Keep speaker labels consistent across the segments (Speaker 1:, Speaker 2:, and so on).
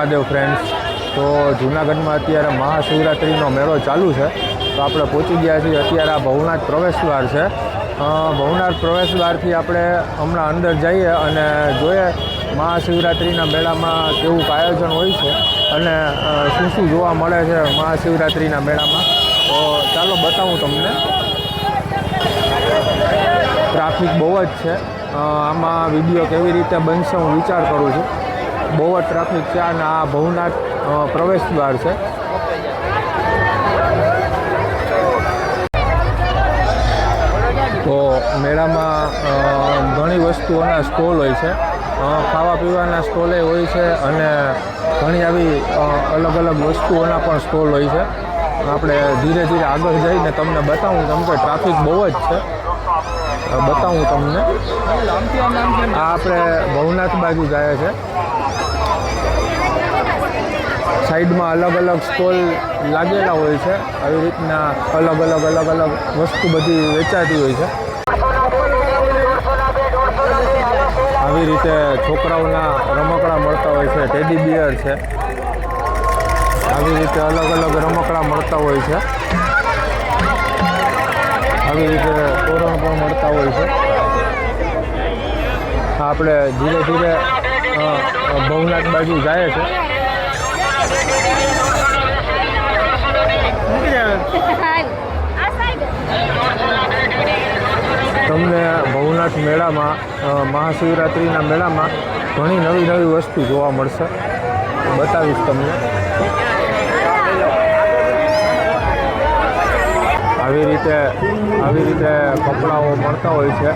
Speaker 1: Mahadev friends તો જૂનાગઢમાં અત્યારે મહાશિવરાત્રિનો મેળો ચાલુ છે. તો આપણે પહોંચી ગયા છીએ. અત્યારે આ ભવનાથ પ્રવેશદ્વાર છે. ભવનાથ પ્રવેશદ્વારથી આપણે હમણાં અંદર જઈએ અને જોઈએ મહાશિવરાત્રિના મેળામાં કેવું આયોજન હોય છે અને શું શું જોવા મળે છે મહાશિવરાત્રિના મેળામાં. તો ચાલો બતાવું તમને. ટ્રાફિક બહુ જ છે. આમાં વીડિયો કેવી રીતે બનશે હું વિચાર કરું છું. બહુ જ ટ્રાફિક છે. અને આ ભવનાથ પ્રવેશ દ્વાર છે. તો મેળામાં ઘણી વસ્તુઓના સ્ટોલ હોય છે. ખાવા પીવાના સ્ટોલે હોય છે અને ઘણી આવી અલગ અલગ વસ્તુઓના પણ સ્ટોલ હોય છે. આપણે ધીરે ધીરે આગળ જઈને તમને બતાવું. કેમ કે ટ્રાફિક બહુ જ છે. બતાવું તમને. આ આપણે ભવનાથ બાજુ જાય છે. સાઈડમાં અલગ અલગ સ્ટોલ લાગેલા હોય છે. આવી રીતના અલગ અલગ અલગ અલગ વસ્તુ બધી વેચાતી હોય છે. આવી રીતે છોકરાઓના રમકડા મળતા હોય છે. ટેડી બિયર છે. આવી રીતે અલગ અલગ રમકડા મળતા હોય છે. આવી રીતે તોરણ પણ મળતા હોય છે. આપણે ધીરે ધીરે ભવનાથ બાજુ જાય છે. તમને ભવનાથ મેળામાં મહાશિવરાત્રિના મેળામાં ઘણી નવી નવી વસ્તુ જોવા મળશે. બતાવીશ તમને. આવી રીતે આવી રીતે કપડાઓ મળતા હોય છે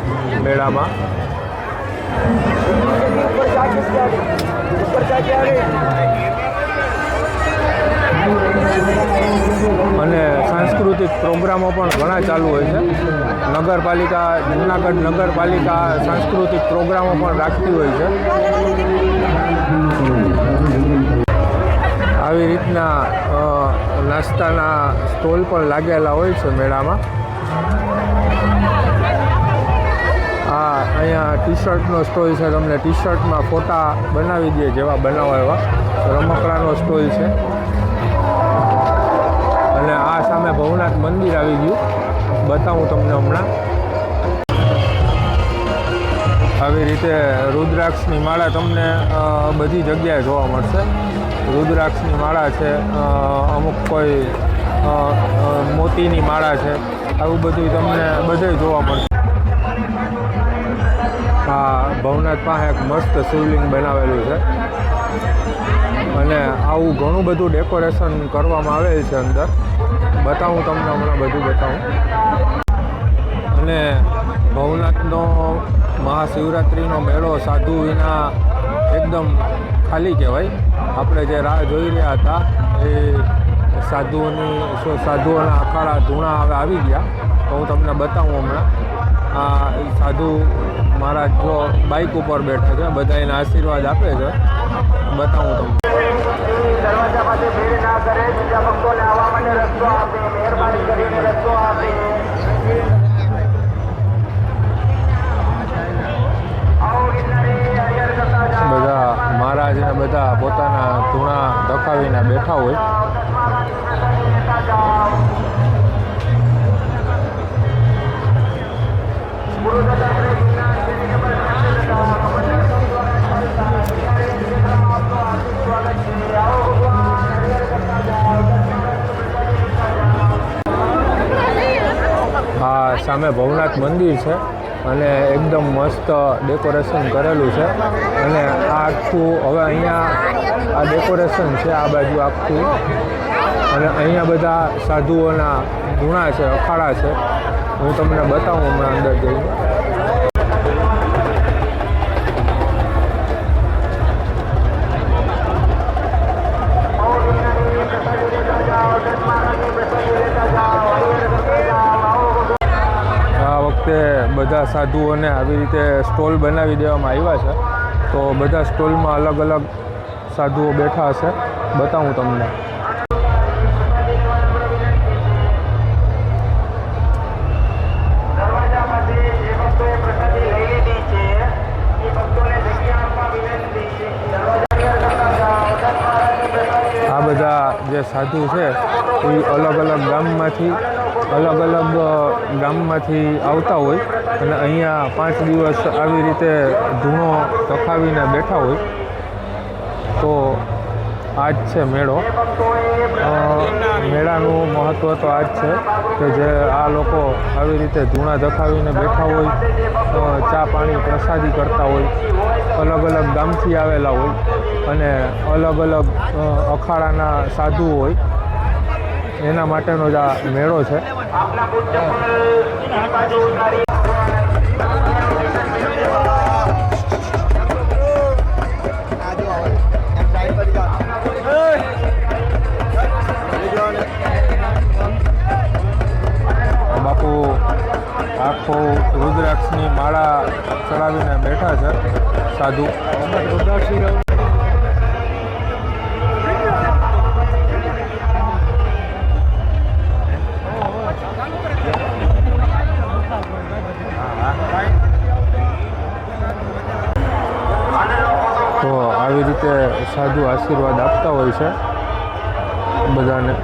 Speaker 1: મેળામાં. અને સાંસ્કૃતિક પ્રોગ્રામો પણ ઘણા ચાલુ હોય છે. નગરપાલિકા, જૂનાગઢ નગરપાલિકા સાંસ્કૃતિક પ્રોગ્રામો પણ રાખતી હોય છે. આવી રીતના નાસ્તાના સ્ટોલ પણ લાગેલા હોય છે મેળામાં. આ અહીંયા ટી શર્ટનો સ્ટોલ છે. તમને ટી શર્ટમાં ફોટા બનાવી દે જેવા બનાવો એવા રમકડાનો સ્ટોલ છે. સામે ભવનાથ મંદિર આવી ગયું. બતાવું તમને હમણાં. આવી રીતે રુદ્રાક્ષની માળા તમને બધી જગ્યાએ જોવા મળશે. રુદ્રાક્ષની માળા છે અમુક કોઈ મોતીની માળા છે, આવું બધું તમને બધે જોવા મળશે. હા ભવનાથ પાસે એક મસ્ત શિવલિંગ બનાવેલું છે. અને આવું ઘણું બધું ડેકોરેશન કરવામાં આવેલ છે અંદર. બતાવું તમને હમણાં બધું બતાવું. અને ભવનાથનો મહાશિવરાત્રિનો મેળો સાધુ વિના એકદમ ખાલી કહેવાય. આપણે જે રાહ જોઈ રહ્યા હતા, એ સાધુઓની સાધુઓના અખાડા ધૂણા હવે આવી ગયા. તો હું તમને બતાવું હમણાં. આ સાધુ મહારાજ જો બાઇક ઉપર બેઠા છે, બધા એને આશીર્વાદ આપે છે. બતાવું તમને.
Speaker 2: દરવાજા પાસે ભીડ ના કરે, બીજા ભક્તોને આવવા
Speaker 1: સામે ભવનાથ મંદિર છે અને એકદમ મસ્ત ડેકોરેશન કરેલું છે. અને આખું, હવે અહીંયા આ ડેકોરેશન છે, આ બાજુ આખું. અને અહીંયા બધા સાધુઓના ગુણા છે, અખાડા છે. હું તમને બતાવું હમણાં અંદર જઈને. સાધુઓને આવી રીતે સ્ટોલ બનાવી દેવામાં આવ્યા છે. તો બધા સ્ટોલમાં અલગ અલગ સાધુઓ બેઠા હશે. બતાવું તમને.
Speaker 2: આ બધા જે
Speaker 1: સાધુ છે, એ અલગ અલગ ગામમાંથી અલગ અલગ ગામમાંથી આવતા હોય અને અહીંયા પાંચ દિવસ આવી રીતે ધૂણો ચખાવીને બેઠા હોય, તો આ જ છે મેળો. મેળાનું મહત્ત્વ તો આ જ છે કે જે આ લોકો આવી રીતે ધૂણા ધખાવીને બેઠા હોય ચા પાણી પ્રસાદી કરતા હોય, અલગ અલગ ગામથી આવેલા હોય અને અલગ અલગ અખાડાના સાધુ હોય એના માટેનો જ આ મેળો છે. બાપુ આખો રુદ્રાક્ષની માળા ચડાવીને બેઠા છે સાધુ. સાધુ આશીર્વાદ આપતા હોય છે બધાને.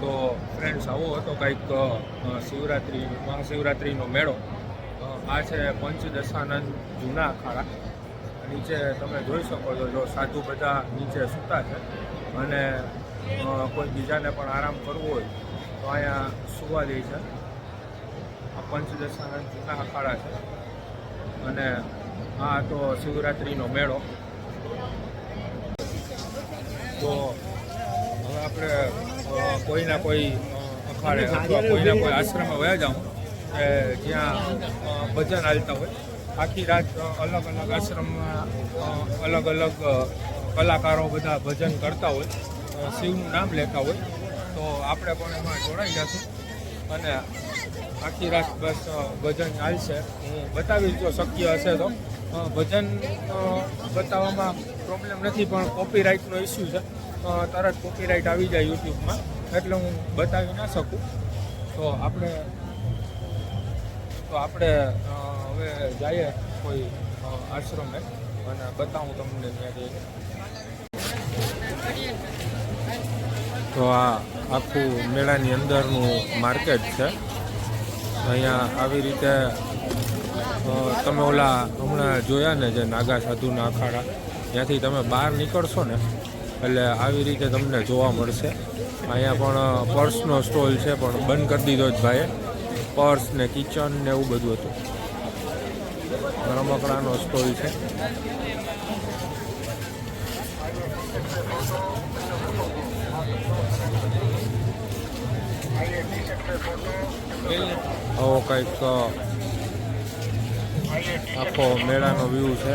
Speaker 2: તો
Speaker 1: ફ્રેન્ડ્સ આવો હતો કંઈક શિવરાત્રિ, મહાશિવરાત્રિનો મેળો. આ છે પંચદશાનંદ જૂના અખાડા. નીચે તમે જોઈ શકો છો, જો સાધુ બધા નીચે સૂતા છે. અને કોઈ બીજાને પણ આરામ કરવો હોય, તો અહીંયા સુવા દે છે. આ પંચદશાનંદ જૂના અખાડા છે. અને આ તો શિવરાત્રિનો મેળો. તો હવે આપણે કોઈના કોઈ અખાડે અથવા કોઈના કોઈ આશ્રમે વયા જાઉં કે જ્યાં ભજન હાલતા હોય, આખી રાત અલગ અલગ આશ્રમમાં અલગ અલગ કલાકારો બધા ભજન કરતા હોય શિવનું નામ લેતા હોય, તો આપણે પણ એમાં જોડાઈ જશું. અને આખી રાત બસ ભજન હાલશે હું બતાવીશ જો શક્ય હશે તો. ભજન બતાવવામાં પ્રોબ્લેમ નથી, પણ કોપીરાઇટનો ઇસ્યુ છે. તરત કોપીરાઇટ આવી જાય યુટ્યુબમાં. એટલે હું બતાવી ના શકું. તો આપણે તો આપણે હવે જઈએ કોઈ આશ્રમે અને બતાવું તમને ત્યાં જઈને. તો આ આખું મેળાની અંદરનું માર્કેટ છે. અહીંયા આવી રીતે તમે ઓલા હમણાં જોયા ને જે નાગા સાધુના અખાડા, ત્યાંથી તમે બહાર નીકળશો ને એટલે આવી રીતે તમને જોવા મળશે. અહીંયા પણ પર્સનો સ્ટોલ છે, પણ બંધ કરી દીધો જ ભાઈએ. પર્સ ને કિચન ને એવું બધું હતું. રમકડાનો સ્ટોલ છે. આવો કંઈક આખો મેળાનો વ્યૂ છે.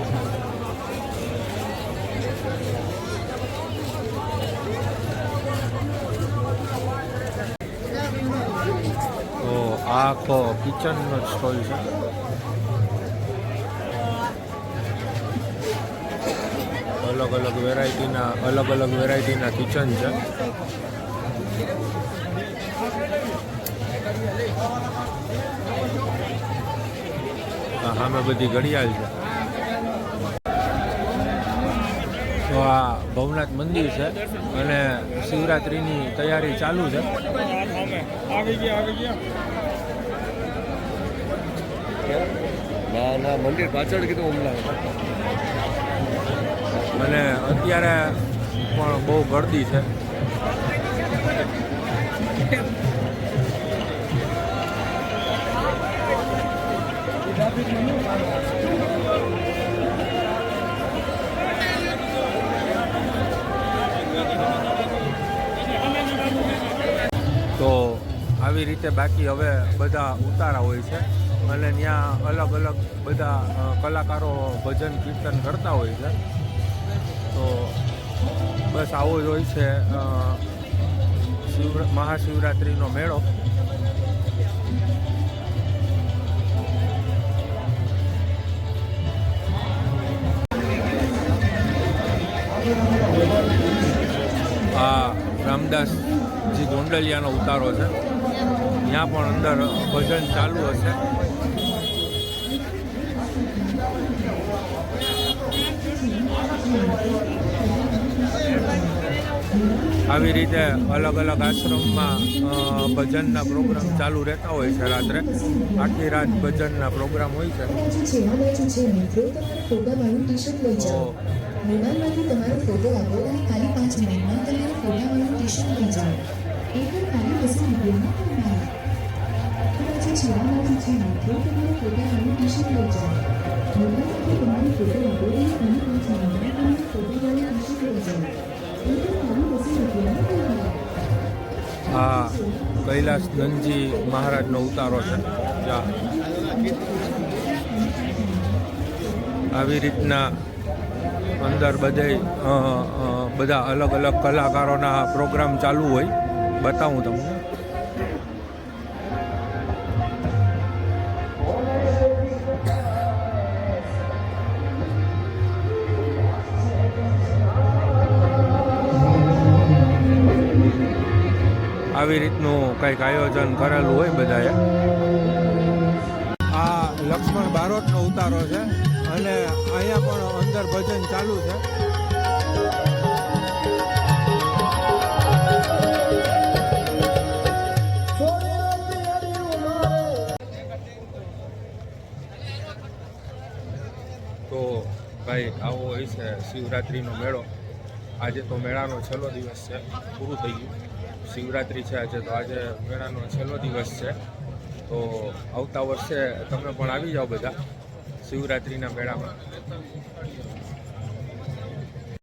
Speaker 1: તો આ આખો કિચનનો જ સ્ટોલ છે અલગ અલગ વેરાયટીના અલગ અલગ વેરાયટીના કિચન છે સામે બધી ઘડિયાળ છે તો આ ભવનાથ મંદિર છે અને શિવરાત્રિની તૈયારી ચાલુ છે
Speaker 3: ના ના, મંદિર પાછળ કીધું હમણાં
Speaker 1: અને અત્યારે પણ બહુ ગરદી છે. તો આવી રીતે બાકી હવે બધા ઉતારા હોય છે. અને ત્યાં અલગ અલગ બધા કલાકારો ભજન કીર્તન કરતા હોય છે. તો બસ આવો જ હોય છે શિવ મહાશિવરાત્રિનો મેળો. આ રામદાસજી ગોંડલિયાનો ઉતારો છે. ત્યાં પણ અંદર ભજન ચાલુ હશે. આવી રીતે અલગ અલગ આશ્રમમાં ભજનના પ્રોગ્રામ ચાલુ રહેતા હોય છે રાત્રે. આખી રાત ભજનના પ્રોગ્રામ હોય છે.
Speaker 4: ફોટા તમારો ટી શર્ટ લઈ જાઓ.
Speaker 1: આ કૈલાસ ગંજી મહારાજનો ઉતારો છે. આવી રીતના અંદર બધે બધા અલગ અલગ કલાકારોના પ્રોગ્રામ ચાલુ હોય. બતાવું તમને. આવી રીતનું કંઈક આયોજન કરેલું હોય બધાએ. આ લક્ષ્મણ બારોટનો ઉતારો છે અને અહીંયા પણ અંદર ભજન ચાલુ છે. તો ભાઈ આવો હોય છે શિવરાત્રિનો મેળો. આજે તો મેળાનો છેલ્લો દિવસ છે પૂરું થઈ ગયું. શિવરાત્રિ છે આજે, તો આજે મેળાનો છેલ્લો દિવસ છે. તો આવતા વર્ષે તમે પણ આવી જાઓ બધા શિવરાત્રિના મેળામાં.